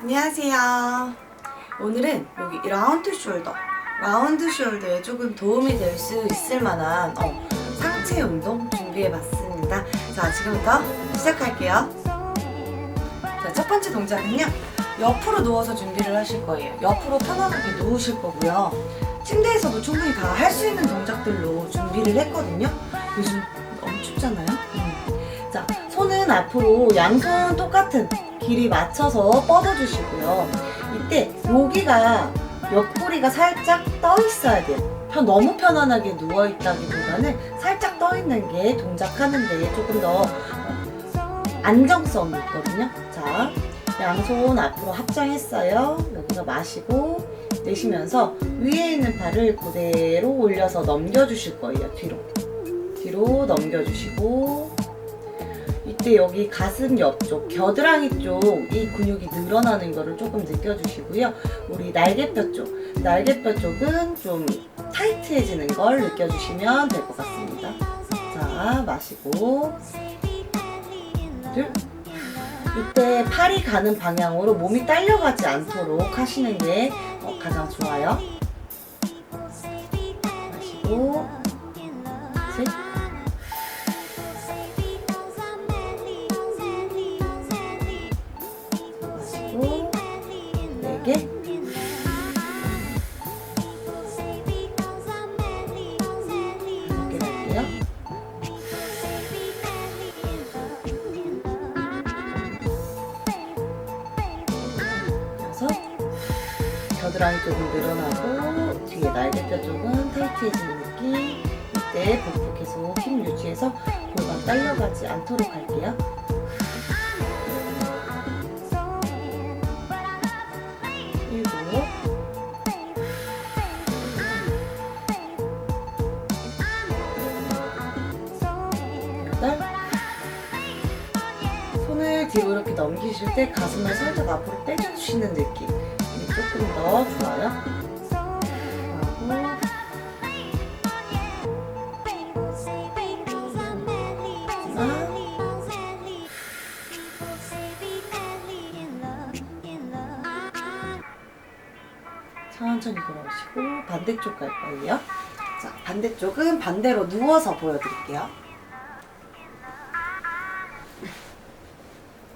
안녕하세요. 오늘은 여기 라운드 숄더, 라운드 숄더에 조금 도움이 될 수 있을 만한 어, 상체 운동 준비해봤습니다. 자, 지금부터 시작할게요. 자, 첫 번째 동작은요. 옆으로 누워서 준비를 하실 거예요. 옆으로 편안하게 누우실 거고요. 침대에서도 충분히 다 할 수 있는 동작들로 준비를 했거든요. 요즘 너무 춥잖아요. 앞으로 양손 똑같은 길이 맞춰서 뻗어주시고요. 이때 여기가 옆구리가 살짝 떠 있어야 돼요. 편 너무 편안하게 누워 있다기보다는 살짝 떠 있는 게 동작하는데 조금 더 어, 안정성이 있거든요. 자, 양손 앞으로 합장했어요. 여기서 마시고 내쉬면서 위에 있는 팔을 그대로 올려서 넘겨주실 거예요. 뒤로. 뒤로 넘겨주시고 이때 여기 가슴 옆쪽, 겨드랑이 쪽 이 근육이 늘어나는 거를 조금 느껴주시고요. 우리 날개뼈 쪽, 날개뼈 쪽은 좀 타이트해지는 걸 느껴주시면 될 것 같습니다. 자, 마시고 둘. 이때 팔이 가는 방향으로 몸이 딸려가지 않도록 하시는 게 어, 가장 좋아요. 마시고 셋. 겨드랑이 쪽은 늘어나고 뒤에 날개뼈 쪽은 타이트해지는 느낌. 이때 복부 계속 힘 유지해서 골반 딸려가지 않도록 할게요. 손을 뒤로 이렇게 넘기실 때 가슴을 살짝 앞으로 빼주시는 느낌. 조금 더 좋아요. 천천히 돌아오시고 반대쪽 갈 거예요. 자, 반대쪽은 반대로 누워서 보여드릴게요.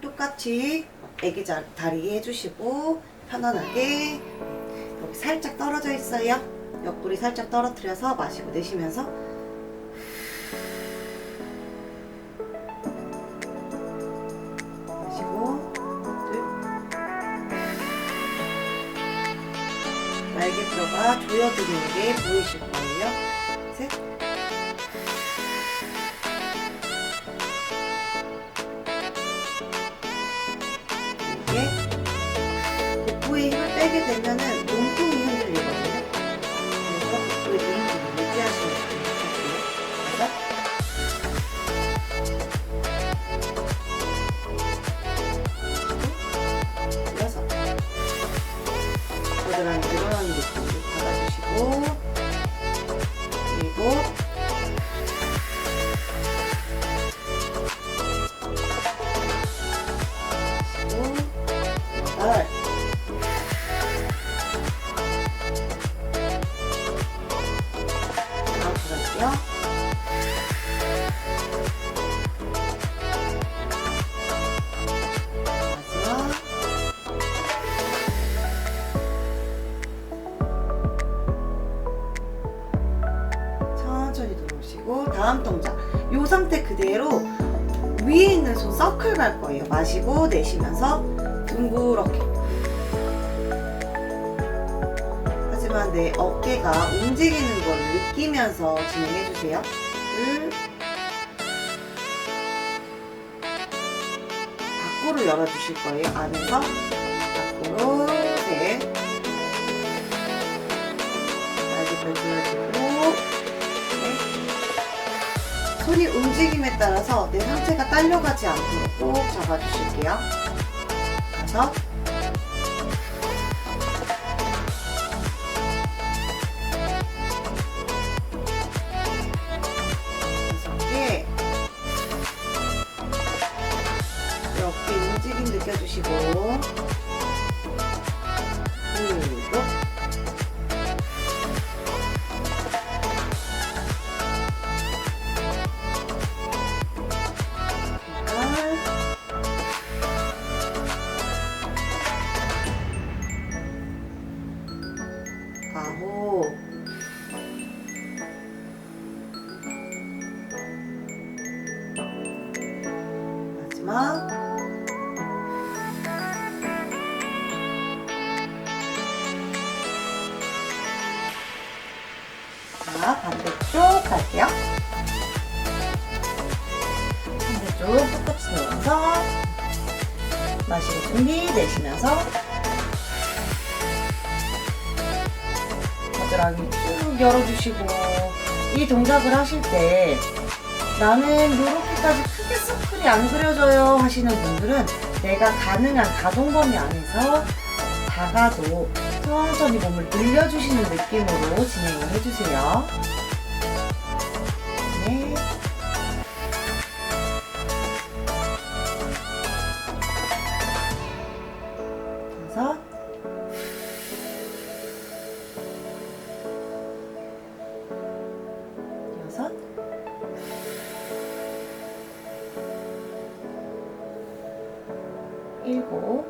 똑같이 애기 자, 다리 해주시고 편안하게. 여기 살짝 떨어져 있어요. 옆구리 살짝 떨어뜨려서 마시고 내쉬면서. 마시고. 둘. 날개뼈가 조여드는 게 보이실 거예요. 셋 빼게 되면은 몸통이 흔들리거든요. 그래서 복부에 힘을 유지하시면 좋겠고요. 여섯. 겨드랑이 늘어나는 느 마지막. 천천히 들어오시고 다음 동작. 이 상태 그대로 위에 있는 손 서클 갈 거예요. 마시고 내쉬면서 둥그렇게. 하지만 내 어깨가 움직이는 걸 느끼면서 진행해 주세요. 둘. 밖으로 열어 주실 거예요. 안에서 밖으로 셋. 날개뼈 조여주고 넷. 손이 움직임에 따라서 내 상체가 딸려가지 않도록 꼭 잡아주실게요. 다섯. 갈게요 반대쪽 똑같이 넣어서 마시고 준비 내쉬면서 겨드랑이 쭉 열어주시고 이 동작을 하실 때 나는 이렇게까지 크게 서클이 안 그려져요 하시는 분들은 내가 가능한 가동 범위 안에서 작아도 천천히 몸을 늘려주시는 느낌으로 진행을 해주세요. 일곱.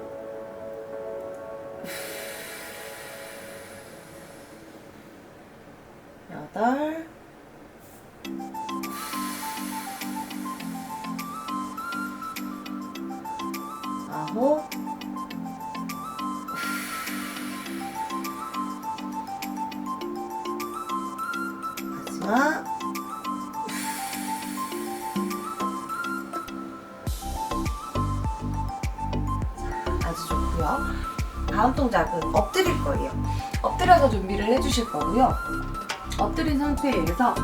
여덟. 아홉. 동작은 엎드릴 거예요. 엎드려서 준비를 해주실 거고요. 엎드린 상태에서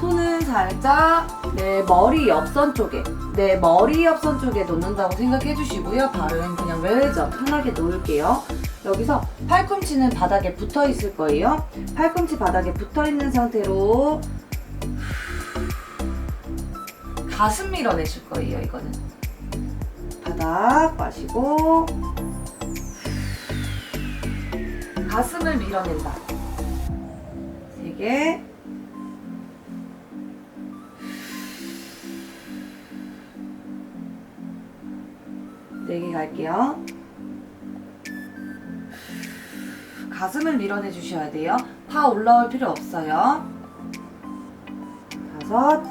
손은 살짝 내 머리 옆선 쪽에 내 머리 옆선 쪽에 놓는다고 생각해 주시고요. 발은 그냥 외회전 편하게 놓을게요. 여기서 팔꿈치는 바닥에 붙어 있을 거예요. 팔꿈치 바닥에 붙어 있는 상태로 가슴 밀어내실 거예요. 이거는 바닥 마시고 가슴을 밀어낸다. 세 개. 네 개 갈게요. 가슴을 밀어내 주셔야 돼요. 파 올라올 필요 없어요. 다섯.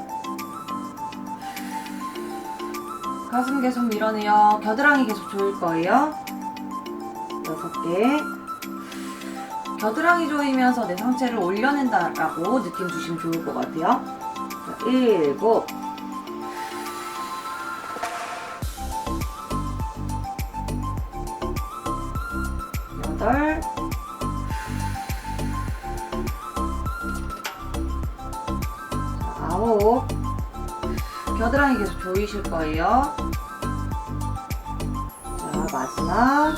가슴 계속 밀어내요. 겨드랑이 계속 조일 거예요. 여섯 개. 겨드랑이 조이면서 내 상체를 올려낸다라고 느낌 주시면 좋을 것 같아요. 자, 일곱. 여덟. 자, 아홉. 겨드랑이 계속 조이실 거예요. 자, 마지막.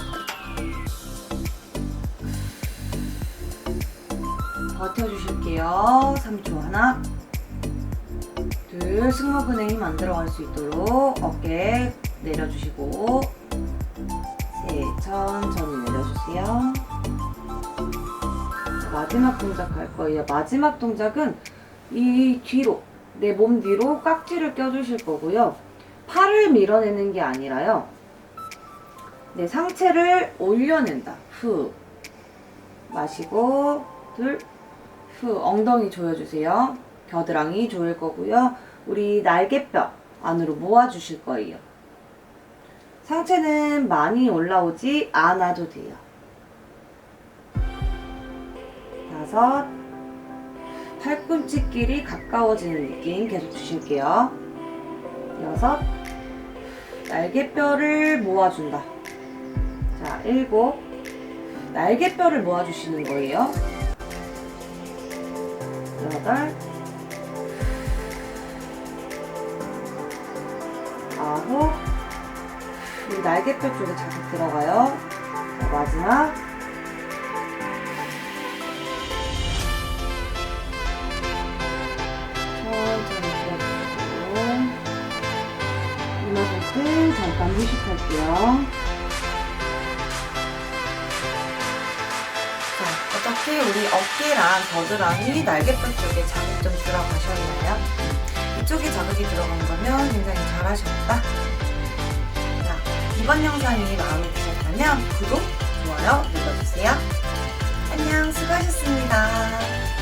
버텨주실게요. 3초 하나, 둘, 승모근에 힘 안 들어갈 수 있도록 어깨 내려주시고, 셋, 천천히 내려주세요. 자, 마지막 동작 할 거예요. 마지막 동작은 이 뒤로, 내 몸 뒤로 깍지를 껴주실 거고요. 팔을 밀어내는 게 아니라요. 내 상체를 올려낸다. 후. 마시고, 둘, 후 엉덩이 조여주세요. 겨드랑이 조일 거고요. 우리 날개뼈 안으로 모아주실 거예요. 상체는 많이 올라오지 않아도 돼요. 다섯 팔꿈치끼리 가까워지는 느낌 계속 주실게요. 여섯 날개뼈를 모아준다. 자 일곱 날개뼈를 모아주시는 거예요. 여덟, 아홉, 이 날개뼈 쪽에 자극 들어가요. 자, 마지막. 천천히 들어주시고 이마 손끝 전체 잠깐 휴식할게요. 우리 어깨랑 겨드랑이 날개뼈 쪽에 자극 좀 들어가셨나요? 이쪽에 자극이 들어간 거면 굉장히 잘하셨다. 자, 이번 영상이 마음에 드셨다면 구독, 좋아요 눌러주세요. 안녕, 수고하셨습니다.